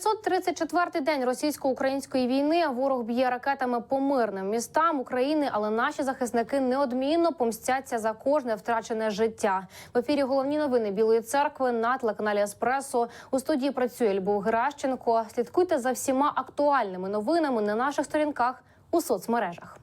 934-й день російсько-української війни ворог б'є ракетами по мирним містам України, але наші захисники неодмінно помстяться за кожне втрачене життя. В ефірі головні новини Білої церкви на телеканалі Еспресо. У студії працює Любов Геращенко. Слідкуйте за всіма актуальними новинами на наших сторінках у соцмережах.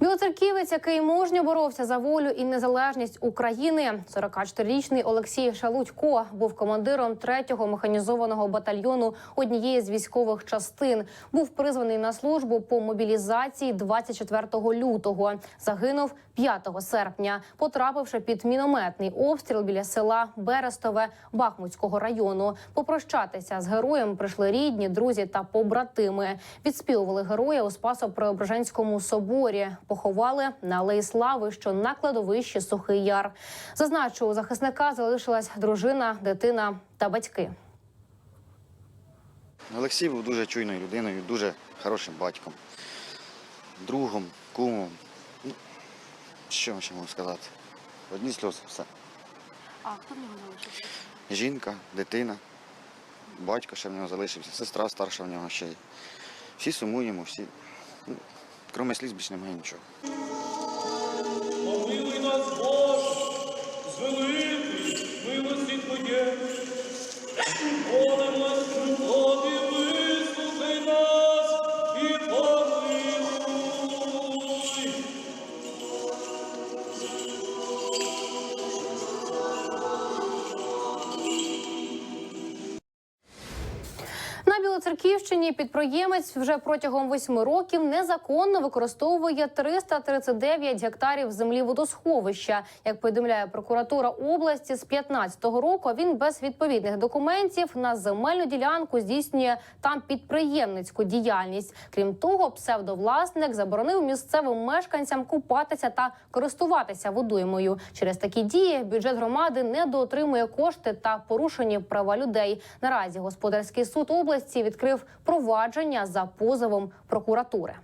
Білоцерківець, який мужньо боровся за волю і незалежність України, 44-річний Олексій Шалудько був командиром 3-го механізованого батальйону однієї з військових частин. Був призваний на службу по мобілізації 24 лютого. Загинув 5 серпня, потрапивши під мінометний обстріл біля села Берестове Бахмутського району. Попрощатися з героєм прийшли рідні, друзі та побратими. Відспівували героя у Спасо-Преображенському соборі. Поховали на Алеї Слави, що на кладовищі Сухий Яр. Зазначу, у захисника залишилась дружина, дитина та батьки. Олексій був дуже чуйною людиною, дуже хорошим батьком, другом, кумом. Ну, що ще можу сказати? Одні сльози, все. А хто в нього залишився? Жінка, дитина, батько ще в нього залишився, сестра старша в нього ще є. Всі сумуємо, всі. Ну, крім сліз більше немає нічого. Помилуй нас, Боже, з великої милості Твоє. На підприємець вже протягом восьми років незаконно використовує 339 гектарів землі водосховища. Як повідомляє прокуратура області, з 15-го року він без відповідних документів на земельну ділянку здійснює там підприємницьку діяльність. Крім того, псевдовласник заборонив місцевим мешканцям купатися та користуватися водоймою. Через такі дії бюджет громади недоотримує кошти та порушені права людей. Наразі господарський суд області відкрив провадження за позовом прокуратури.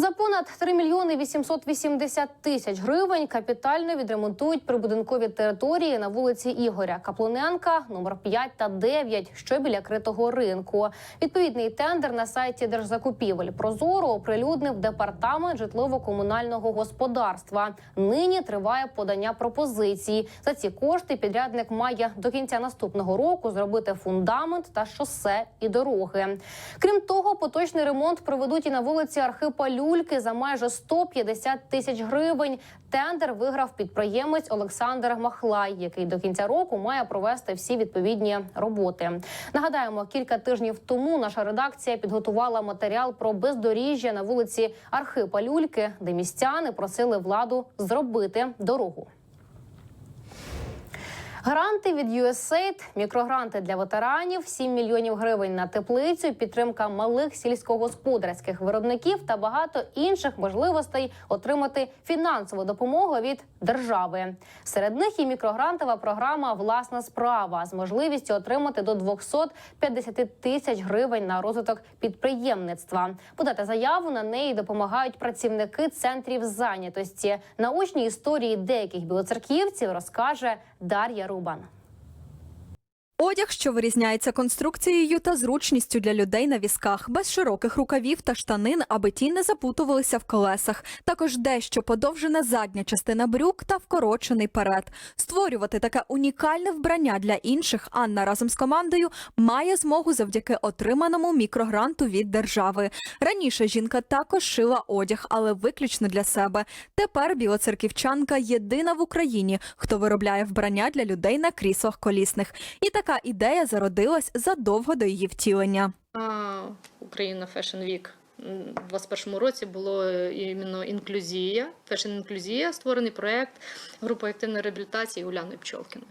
За понад 3 мільйони 880 тисяч гривень капітально відремонтують прибудинкові території на вулиці Ігоря Каплуненка, номер 5 та 9, що біля критого ринку. Відповідний тендер на сайті Держзакупівель Прозоро оприлюднив департамент житлово-комунального господарства. Нині триває подання пропозицій. За ці кошти підрядник має до кінця наступного року зробити фундамент та шосе і дороги. Крім того, поточний ремонт проведуть і на вулиці Архипа Люльки за майже 150 тисяч гривень. Тендер виграв підприємець Олександр Махлай, який до кінця року має провести всі відповідні роботи. Нагадаємо, кілька тижнів тому наша редакція підготувала матеріал про бездоріжжя на вулиці Архипа Люльки, де містяни просили владу зробити дорогу. Гранти від USAID, мікрогранти для ветеранів, 7 мільйонів гривень на теплицю, підтримка малих сільськогосподарських виробників та багато інших можливостей отримати фінансову допомогу від держави. Серед них і мікрогрантова програма Власна справа з можливістю отримати до 250 тисяч гривень на розвиток підприємництва. Подати заяву на неї допомагають працівники центрів зайнятості. Научні історії деяких білоцерківців розкаже Дар'я Рубан. Одяг, що вирізняється конструкцією та зручністю для людей на візках, без широких рукавів та штанин, аби ті не запутувалися в колесах. Також дещо подовжена задня частина брюк та вкорочений перед. Створювати таке унікальне вбрання для інших Анна разом з командою має змогу завдяки отриманому мікрогранту від держави. Раніше жінка також шила одяг, але виключно для себе. Тепер білоцерківчанка єдина в Україні, хто виробляє вбрання для людей на кріслах колісних. І така ідея зародилась задовго до її втілення. Україна Fashion Week у 2021 році було е, іменно інклюзія, Fashion інклюзія, створений проєкт групи активної реабілітації Уляни Пчолкіної.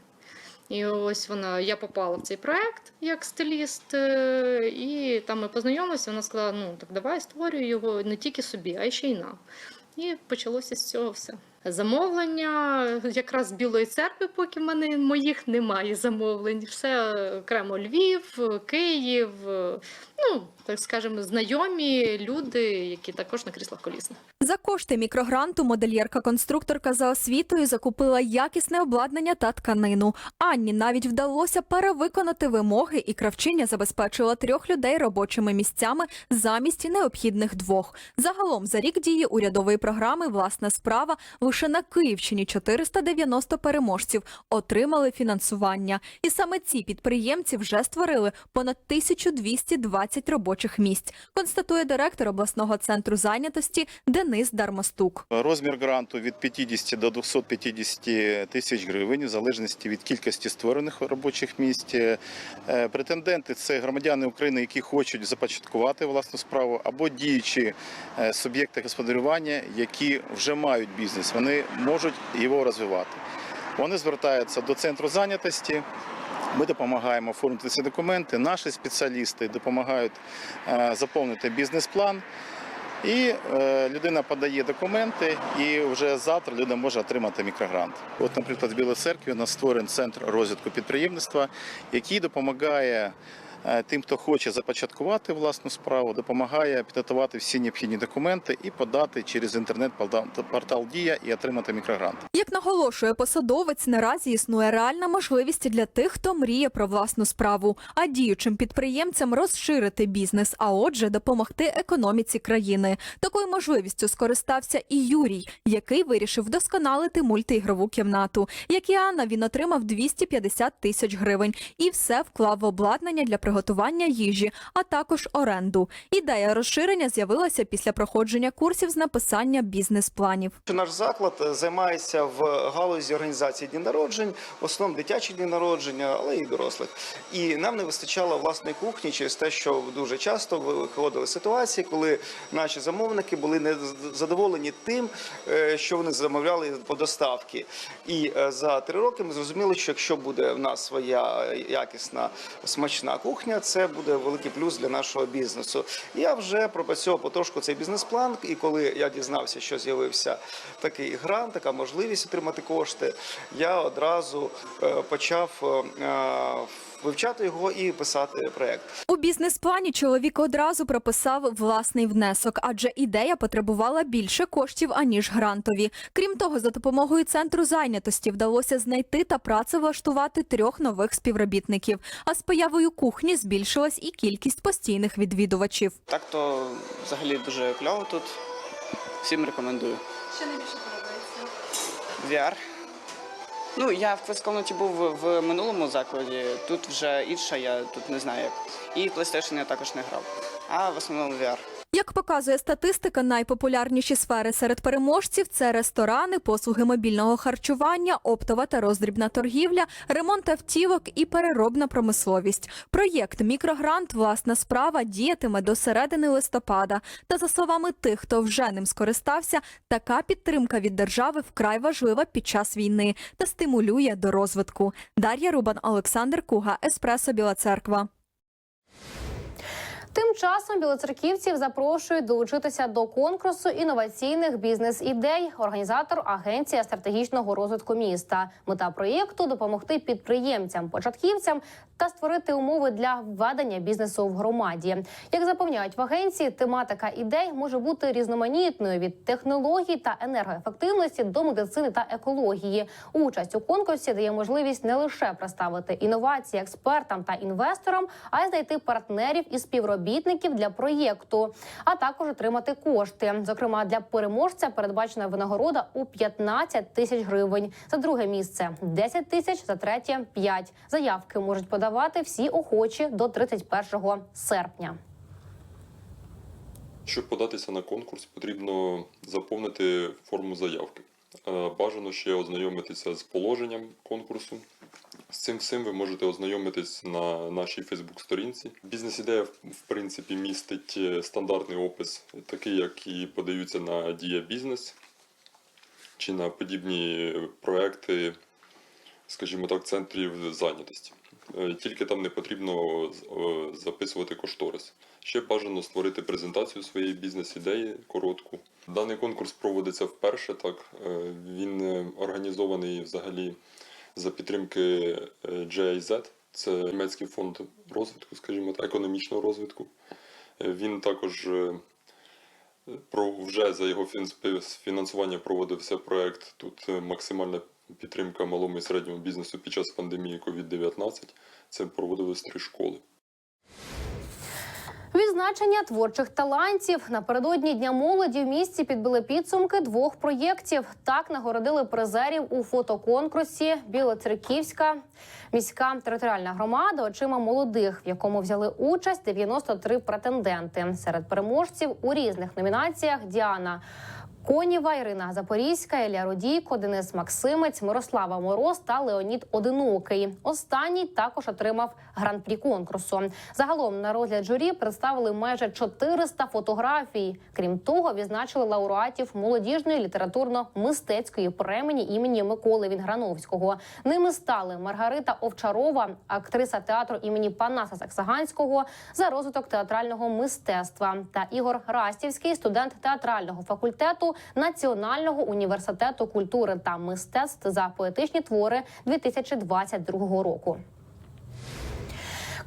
І ось вона, я попала в цей проєкт як стиліст, е, і там ми познайомилися. Вона сказала: ну так давай створюй його не тільки собі, а й ще й нам. І почалося з цього все. Замовлення якраз Білої церкви, поки в мене моїх немає замовлень. Все окремо Львів, Київ, ну так скажемо, знайомі люди, які також на кріслах колісних. За кошти мікрогранту модельєрка-конструкторка за освітою закупила якісне обладнання та тканину. Анні навіть вдалося перевиконати вимоги, і кравчиня забезпечила трьох людей робочими місцями замість необхідних двох. Загалом за рік дії урядової програми Власна справа лише на Київщині 490 переможців отримали фінансування. І саме ці підприємці вже створили понад 1220 робочих місць. Констатує директор обласного центру зайнятості Денис Дармостук. Розмір гранту від 50 до 250 тисяч гривень, в залежності від кількості створених робочих місць. Е, Претенденти це громадяни України, які хочуть започаткувати власну справу, або діючі е, суб'єкти господарювання, які вже мають бізнес. Вони можуть його розвивати. Вони звертаються до центру зайнятості. Ми допомагаємо оформити ці документи. Наші спеціалісти допомагають е, заповнити бізнес-план. І е, людина подає документи, і вже завтра людина може отримати мікрогрант. От, наприклад, в Білій церкві у нас створений центр розвитку підприємництва, який допомагає тим, хто хоче започаткувати власну справу, допомагає підготувати всі необхідні документи і подати через інтернет-портал Дія і отримати мікрогрант. Як наголошує посадовець, наразі існує реальна можливість для тих, хто мріє про власну справу, а діючим підприємцям розширити бізнес, а отже, допомогти економіці країни. Такою можливістю скористався і Юрій, який вирішив вдосконалити мультиігрову кімнату. Як і Анна, він отримав 250 тисяч гривень і все вклав в обладнання для приготування їжі, а також оренду. Ідея розширення з'явилася після проходження курсів з написання бізнес-планів. Наш заклад е, займається в галузі організації днів народжень, в основному дитячі дні народження, але й дорослих. І нам не вистачало власної кухні через те, що дуже часто виходили ситуації, коли наші замовники були не задоволені тим, е, що вони замовляли по доставці. І е, за три роки ми зрозуміли, що якщо буде в нас своя якісна смачна кухня, це буде великий плюс для нашого бізнесу. Я вже пропрацьовував потрошку цей бізнес-план, і коли я дізнався, що з'явився такий грант, така можливість отримати кошти, я одразу е, почав е, е, вивчати його і писати проект. У бізнес-плані чоловік одразу прописав власний внесок, адже ідея потребувала більше коштів аніж грантові. Крім того, за допомогою центру зайнятості вдалося знайти та працевлаштувати трьох нових співробітників. А з появою кухні збільшилась і кількість постійних відвідувачів. Так то взагалі дуже кльово тут. Всім рекомендую. Що найбільше подобається? VR. Ну, я в квесткомнаті був в минулому закладі, тут вже інша, я тут не знаю як. І PlayStation я також не грав. А в основному VR. Як показує статистика, найпопулярніші сфери серед переможців це ресторани, послуги мобільного харчування, оптова та роздрібна торгівля, ремонт автівок і переробна промисловість. Проєкт Мікрогрант Власна справа діятиме до середини листопада. Та за словами тих, хто вже ним скористався, така підтримка від держави вкрай важлива під час війни та стимулює до розвитку. Дар'я Рубан, Олександр Куга, Еспресо Біла Церква. Тим часом білоцерківців запрошують долучитися до конкурсу інноваційних бізнес-ідей. Організатор Агенція стратегічного розвитку міста. Мета проєкту допомогти підприємцям, початківцям та створити умови для введення бізнесу в громаді. Як запевняють в агенції, тематика ідей може бути різноманітною від технологій та енергоефективності до медицини та екології. Участь у конкурсі дає можливість не лише представити інновації експертам та інвесторам, а й знайти партнерів і співробітників для проєкту, а також отримати кошти. Зокрема, для переможця передбачена винагорода у 15 тисяч гривень. За друге місце 10 тисяч, за третє 5. Заявки можуть подавати всі охочі до 31 серпня. Щоб податися на конкурс, потрібно заповнити форму заявки. Е, Бажано ще ознайомитися з положенням конкурсу. З цим всім ви можете ознайомитись на нашій Фейсбук-сторінці. Бізнес-ідея, в принципі, містить е, стандартний опис, такий, як і подаються на Дія Бізнес чи на подібні проекти, скажімо так, центрів зайнятості. Е, Тільки там не потрібно е, записувати кошторис. Ще бажано створити презентацію своєї бізнес-ідеї коротку. Даний конкурс проводиться вперше. Так Е, він е, організований взагалі за підтримки е, GIZ. Це німецький фонд розвитку, скажімо так, економічного розвитку. Е, Він також е, вже за його фінансування проводився проект. Тут е, максимальна підтримка малому і середньому бізнесу під час пандемії COVID-19. Це проводились три школи. Відзначення творчих талантів напередодні дня молоді в місті підбили підсумки двох проєктів. Так нагородили призерів у фотоконкурсі Білоцерківська міська територіальна громада очима молодих, в якому взяли участь 93 претенденти. Серед переможців у різних номінаціях Діана. Коніва, Ірина Запорізька, Ілля Рудійко, Денис Максимець, Мирослава Мороз та Леонід Одинокий. Останній також отримав гран-прі конкурсу. Загалом на розгляд журі представили майже 400 фотографій. Крім того, відзначили лауреатів молодіжної літературно-мистецької премії імені Миколи Вінграновського. Ними стали Маргарита Овчарова, актриса театру імені Панаса Саксаганського за розвиток театрального мистецтва, та Ігор Растівський, студент театрального факультету Національного університету культури та мистецтв за поетичні твори 2022 року.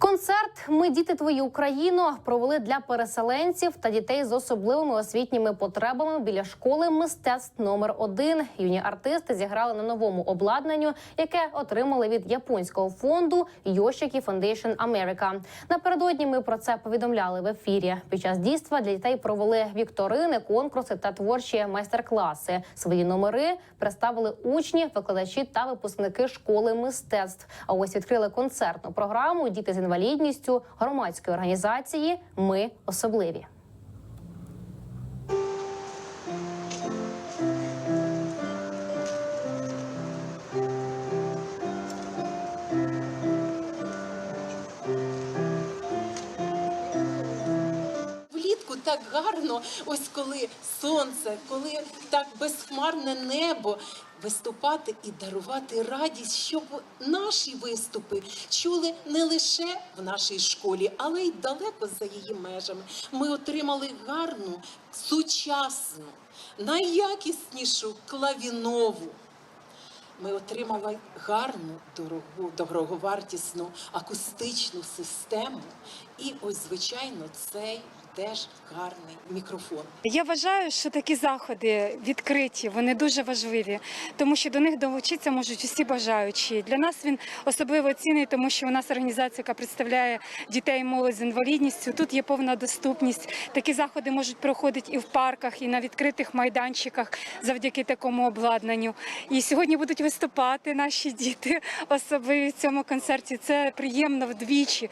Концерт Ми діти твої Україно провели для переселенців та дітей з особливими освітніми потребами біля школи мистецтв номер 1 Юні артисти зіграли на новому обладнанню, яке отримали від японського фонду Yoshiki Foundation America. Напередодні ми про це повідомляли в ефірі. Під час дійства для дітей провели вікторини, конкурси та творчі майстер-класи. Свої номери представили учні, викладачі та випускники школи мистецтв. А ось відкрили концертну програму Діти з інвалідністю громадської організації Ми особливі. Так гарно, ось коли сонце, коли так безхмарне небо. Виступати і дарувати радість, щоб наші виступи чули не лише в нашій школі, але й далеко за її межами. Ми отримали гарну, сучасну, найякіснішу клавінову. Ми отримали гарну, дорогу, дороговартісну акустичну систему. І ось, звичайно, цей теж гарний мікрофон. Я вважаю, що такі заходи відкриті, вони дуже важливі, тому що до них долучитися можуть усі бажаючі. Для нас він особливо цінний, тому що у нас організація, яка представляє дітей і молодь з інвалідністю. Тут є повна доступність. Такі заходи можуть проходити і в парках, і на відкритих майданчиках завдяки такому обладнанню. І сьогодні будуть виступати наші діти особливі в цьому концерті. Це приємно вдвічі.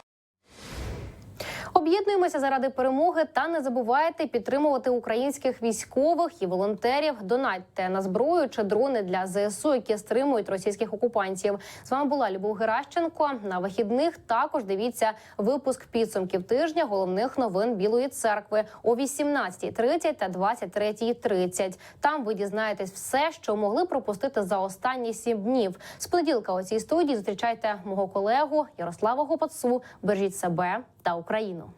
Об'єднуємося заради перемоги та не забувайте підтримувати українських військових і волонтерів. Донатьте на зброю чи дрони для ЗСУ, які стримують російських окупантів. З вами була Любов Геращенко. На вихідних також дивіться випуск підсумків тижня головних новин Білої церкви о 18.30 та 23.30. Там ви дізнаєтесь все, що могли пропустити за останні сім днів. З понеділка у цій студії зустрічайте мого колегу Ярослава Гопацу. Бережіть себе та Україну.